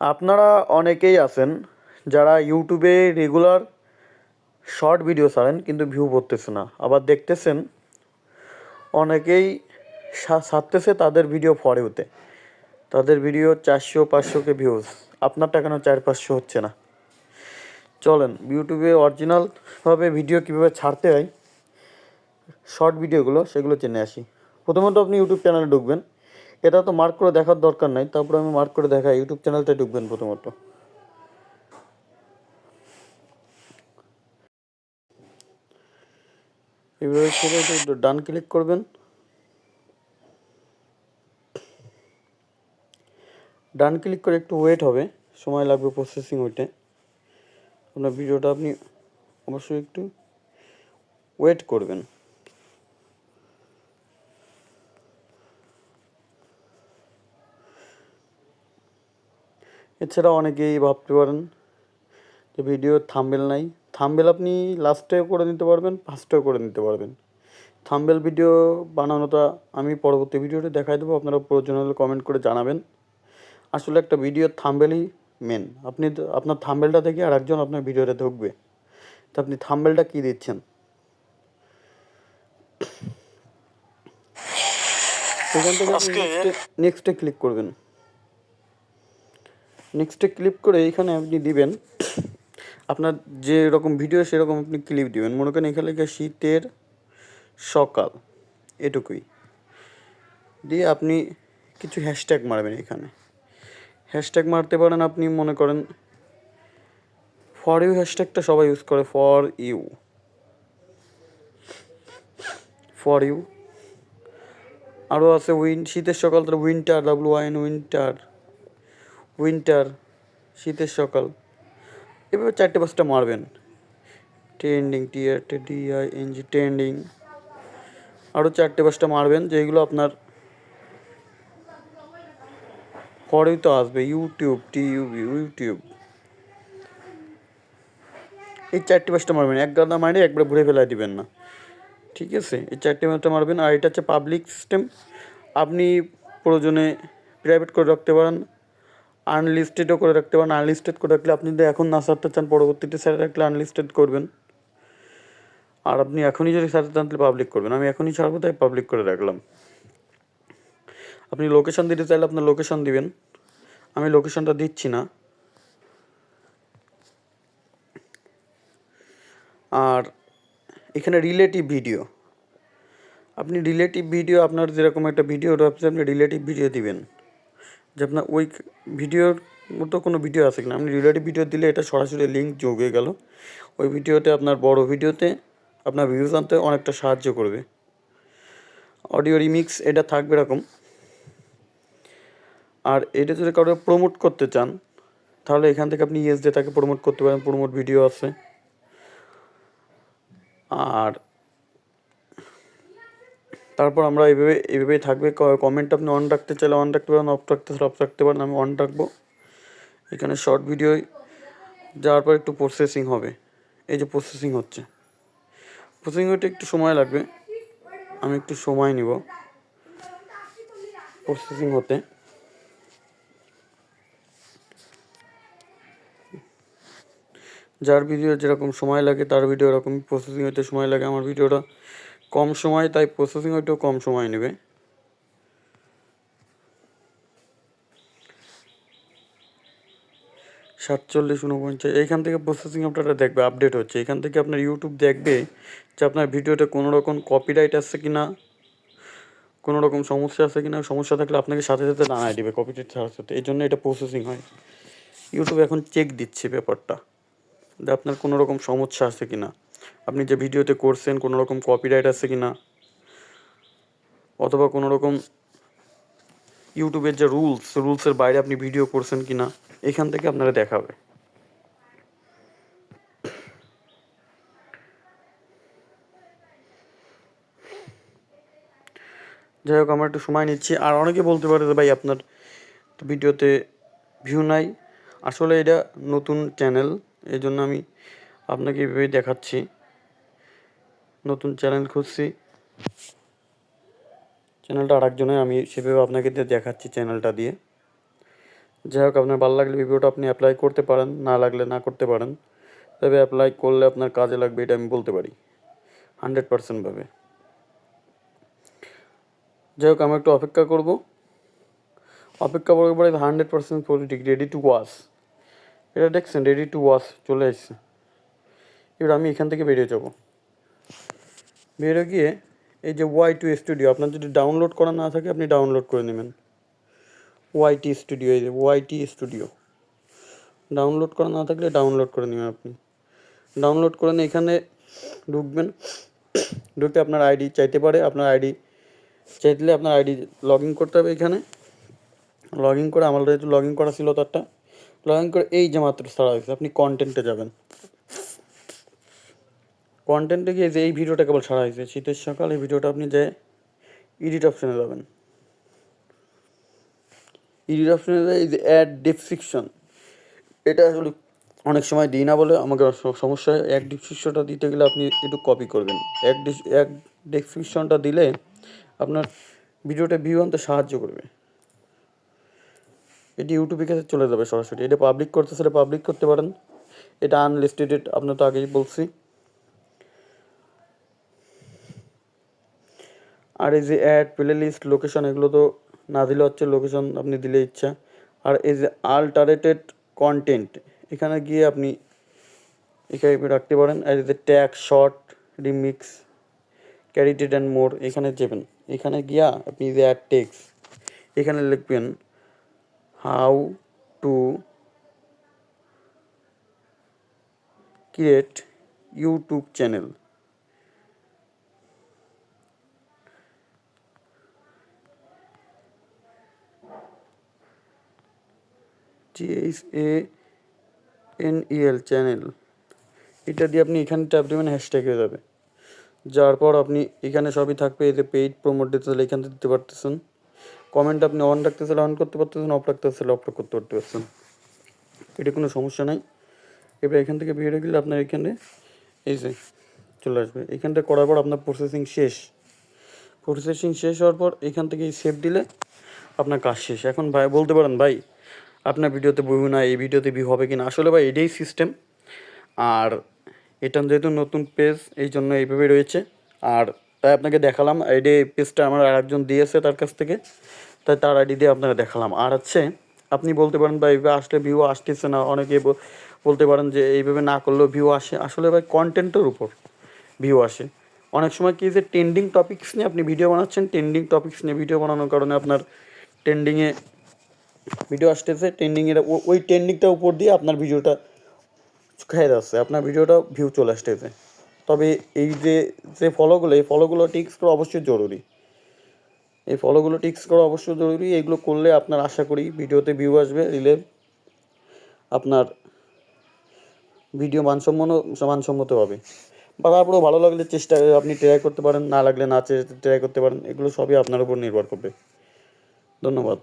আপনারা অনেকেই আছেন যারা ইউটিউবে রেগুলার শর্ট ভিডিও ছাড়েন কিন্তু ভিউ পড়তেছে না। আবার দেখতেছেন অনেকেই ছাড়তেছে তাদের ভিডিও ফরেওতে তাদের ভিডিও চারশো পাঁচশোকে ভিউজ আপনারটা কেন চার, পাঁচশো হচ্ছে না? চলেন, ইউটিউবে অরিজিনালভাবে ভিডিও কীভাবে ছাড়তে হয় শর্ট ভিডিওগুলো সেগুলো জেনে আসি। প্রথমত আপনি ইউটিউব চ্যানেলে ঢুকবেন। এটা তো মার্ক করে দেখার দরকার নাই, তারপরে আমি মার্ক করে দেখাই ইউটিউব চ্যানেলটা ঢুকবেন প্রথমত। ডান ক্লিক করবেন। ডান ক্লিক করে একটু ওয়েট হবে, সময় লাগবে প্রসেসিং হইতে। আপনার ভিডিওটা আপনি অবশ্যই একটু ওয়েট করবেন। এছাড়া অনেকেই ভাবতে পারেন যে ভিডিওর থাম্বেল নাই। থাম্বেল আপনি লাস্টেও করে নিতে পারবেন ফার্স্টেও করে নিতে পারবেন। থাম্বেল ভিডিও বানানোটা আমি পরবর্তী ভিডিওতে দেখাই দেবো। আপনারা প্রয়োজন হলে কমেন্ট করে জানাবেন। আসলে একটা ভিডিওর থাম্বেলই মেন আপনি আপনার থাম্বেলটা দেখে আর একজন আপনার ভিডিওতে ঢুকবে। তো আপনি থাম্বেলটা কী দিচ্ছেন? সেখান থেকে নেক্সটে ক্লিক করবেন। নেক্সটে ক্লিক করে এইখানে আপনি দিবেন। আপনার যে রকম ভিডিও সেরকম আপনি ক্লিপ দিবেন। মনে করেন এখানে লেখা, শীতের সকাল। এটুকুই। দিয়ে আপনি কিছু হ্যাশট্যাগ মারবেন এখানে। হ্যাশট্যাগ মারতে পারেন আপনি, মনে করেন ফর ইউ হ্যাশট্যাগটা সবাই ইউজ করে ফর ইউ ফর ইউ আরও আছে উইন শীতের সকাল তার winter W I N winter winter, শীতের সকাল। এভাবে চারটে পাঁচটা মারবেন। Trending T R T D I N G trending আরও চারটে পাঁচটা মারবেন, যেগুলো আপনার পরেই তো আসবে। ইউটিউব টি ইউবি ইউটিউব এই চারটে পাঁচটা মারবেন। এক গাদা মারে একবারে ঘুরে ফেলাই দিবেন না। ঠিক আছে? এই চারটে পাঁচটা মারবেন। আর এটা হচ্ছে পাবলিক সিস্টেম আপনি প্রয়োজনে প্রাইভেট করে রাখতে পারেন। আনলিস্টেডও করে রাখতে পারেন আনলিস্টেড করে রাখলে আপনি যদি এখন না সারতে চান, পরবর্তীতে স্যার রাখলে আনলিস্টেড করবেন। আর আপনি এখনই যদি সারতে চান, তাহলে পাবলিক করবেন। আমি এখনই ছাড়বো, তাই পাবলিক করে রাখলাম। আপনি লোকেশন দিতে চাইলে আপনার লোকেশন দিবেন। আমি লোকেশনটা দিচ্ছি না। আর এখানে রিলেটিভ ভিডিও আপনি রিলেটিভ ভিডিও আপনার যেরকম একটা ভিডিও রয়েছে, আপনি রিলেটিভ ভিডিও দিবেন। যে আপনার ওই ভিডিওর মতো কোনো ভিডিও আছে কিনা? আপনি রিলেটিভ ভিডিও দিলে এটা সরাসরি লিঙ্ক যোগ হয়ে গেল। ওই ভিডিওতে আপনার বড় ভিডিওতে আপনার ভিউজ আনতে অনেকটা সাহায্য করবে। অডিও রিমিক্স এটা থাকবে এরকম। আর এটা যদি কারও প্রমোট করতে চান, তাহলে এখান থেকে আপনি ইএস দিয়ে তাকে প্রমোট করতে পারেন প্রমোট ভিডিও আছে। আর তারপর আমরা এইভাবে, এইভাবেই থাকবে। কমেন্ট আপনি অন রাখতে চাইলে অন রাখতে পারেন অফ রাখতে অফ রাখতে পারেন, আমি অন রাখব। এখানে শর্ট ভিডিও যাওয়ার পর একটু প্রসেসিং হবে। এই যে প্রসেসিং হচ্ছে। প্রসেসিং হতে একটু সময় লাগবে। আমি একটু সময় নিব। প্রসেসিং হতে। যার ভিডিও যেরকম সময় লাগে, তার ভিডিও এরকম প্রসেসিং হতে সময় লাগে। আমার ভিডিওটা কম সময়, তাই প্রসেসিং হইতেও কম সময় নেবে। সাতচল্লিশ উনপঞ্চাশ এইখান থেকে প্রসেসিং আপনারা দেখবে আপডেট হচ্ছে। এখান থেকে আপনার ইউটিউব দেখবে যে আপনার ভিডিওতে কোনো রকম কপিরাইট আসছে কি না কোনো রকম সমস্যা আছে কি না সমস্যা থাকলে আপনাকে সাথে সাথে জানাই দেবে কপিরাইট ছাড়ার সাথে। এই জন্য এটা প্রসেসিং হয়। ইউটিউব এখন চেক দিচ্ছে ব্যাপারটা, যে আপনার কোনো রকম সমস্যা আছে কি না আপনি যে ভিডিওতে করছেন কোনো রকম কপিরাইট আছে কি না? অথবা কোনো রকম ইউটিউবের যে রুলস রুলসের বাইরে আপনি ভিডিও করছেন কি না, এখান থেকে আপনারা দেখাবে। যাই হোক, আমরা একটু সময় নিচ্ছি। আর অনেকে বলতে পারে যে ভাই, আপনার ভিডিওতে ভিউ নাই। আসলে এটা নতুন চ্যানেল এই জন্য আমি আপনাকে এভাবেই দেখাচ্ছি। নতুন চ্যানেল খুঁজছি। চ্যানেলটা আরেকজনের, আমি সেভাবে আপনাকে দেখাচ্ছি চ্যানেলটা দিয়ে। যাই হোক, আপনার ভালো লাগলে ভিডিওটা আপনি অ্যাপ্লাই করতে পারেন, না লাগলে না করতে পারেন। তবে অ্যাপ্লাই করলে আপনার কাজে লাগবে, এটা আমি বলতে পারি। হান্ড্রেড পার্সেন্টভাবে যাই হোক, আমি একটু অপেক্ষা করব। অপেক্ষা করার পরে hundred percent politic ready to wash এটা দেখছেন রেডি টু ওয়াশ চলে এসছে। এবার আমি এখান থেকে বেরিয়ে যাব। বেরিয়ে গিয়ে এই যে ওয়াই টু স্টুডিও আপনার যদি ডাউনলোড করা না থাকে, আপনি ডাউনলোড করে নেবেন। ওয়াইটি স্টুডিও এই যে ওয়াই টি স্টুডিও ডাউনলোড করা না থাকলে ডাউনলোড করে নেবেন আপনি। ডাউনলোড করে নিয়ে এখানে ঢুকবেন। ঢুকতে আপনার আইডি চাইতে পারে, আপনার আইডি চাইলে আপনার আইডি লগ ইন করতে হবে এখানে। লগ ইন করে যেহেতু লগ ইন করা ছিল তারটা লগ ইন করে, এই যে মাত্র ছাড়া হয়েছে, আপনি কন্টেন্টে যাবেন। কন্টেন্টে গিয়ে যে এই ভিডিওটা কেবল ছাড়া হয়েছে, শীতের সকাল, এই ভিডিওটা আপনি যে এডিট অপশানে যাবেন। এডিট অপশানে এই যে অ্যাড ডেসক্রিপশন এটা আসলে অনেক সময় দিই না বলে আমাকে সমস্যা হয়। এক ডেসক্রিপশনটা দিতে গেলে আপনি একটু কপি করবেন। এক ডিস এক ডেসক্রিপশনটা দিলে আপনার ভিডিওটা ভিউ আনতে সাহায্য করবে। এটি ইউটিউবের কাছে চলে যাবে সরাসরি। এটা পাবলিক করতে সেটা পাবলিক করতে পারেন। এটা আনলিস্টেড আপনার তো আগেই বলছি। আর এই যে অ্যাড প্লে লিস্ট লোকেশন এগুলো তো না দিলে হচ্ছে লোকেশন আপনি দিলে ইচ্ছা। আর এই যে আল্টারেটেড কন্টেন্ট এখানে গিয়ে আপনি এখানে রাখতে পারেন। আর যে tag short remix curated and more এখানে যাবেন। এখানে গিয়া আপনি যে অ্যাড টেক্স এখানে লিখবেন how to create YouTube channel T H A N E L channel এটা দিয়ে আপনি এখানে ট্যাপ দেবেন হ্যাশট্যাগ হয়ে যাবে। যার পর আপনি এখানে সবই থাকবে যে পেইড প্রমোট দিতে চাইলে এখান থেকে দিতে পারতেছেন। কমেন্ট আপনি অন রাখতে চাইলে অন করতে পারতেছেন অফ রাখতে চাইলে অফ করতে পারতে পারছেন এটা কোনো সমস্যা নাই। এবার এখান থেকে বেরিয়ে গেলে আপনার এখানে এই যে চলে আসবে। এখানটা করার পর আপনার প্রসেসিং শেষ। প্রসেসিং শেষ হওয়ার পর এখান থেকে সেভ দিলে আপনার কাজ শেষ। এখন ভাই, বলতে পারেন ভাই আপনার ভিডিওতে ভিউ না, এই ভিডিওতে ভিউ হবে কি না আসলে ভাই এটাই সিস্টেম আর এটা যেহেতু নতুন পেজ এই জন্য এইভাবে রয়েছে। আর তাই আপনাকে দেখালাম আইডি পেজটা আমার আরেকজন দিয়েছে তার কাছ থেকে, তাই তার আইডি দিয়ে আপনাকে দেখালাম। আর হচ্ছে, আপনি বলতে পারেন বা এইভাবে আসলে ভিউ আসতেছে না, অনেকে বলতে পারেন যে এইভাবে না করলেও ভিউ আসে। আসলে ভাই কন্টেন্টের উপর ভিউ আসে। অনেক সময় কি যে ট্রেন্ডিং টপিকস নিয়ে আপনি ভিডিও বানাচ্ছেন ট্রেন্ডিং টপিকস নিয়ে ভিডিও বানানোর কারণে আপনার ট্রেন্ডিংয়ে ভিডিও আসতেছে ট্রেন্ডিংয়ের ওই ট্রেন্ডিংটার উপর দিয়ে আপনার ভিডিওটা খেয়ে যাচ্ছে, আপনার ভিডিওটা ভিউ চলে আসতেছে। তবে এই যে যে ফলোগুলো, এই ফলোগুলো টিক্স করা অবশ্যই জরুরি। এই ফলোগুলো টিক্স করা অবশ্যই জরুরি, এগুলো করলে আপনার আশা করি ভিডিওতে ভিউ আসবে রিলে আপনার ভিডিও মানসম্মত মানসম্মত হবে। বা তারপরেও ভালো লাগলে চেষ্টা, আপনি ট্রাই করতে পারেন, না লাগলে না ট্রাই করতে পারেন, এগুলো সবই আপনার উপর নির্ভর করবে। ধন্যবাদ।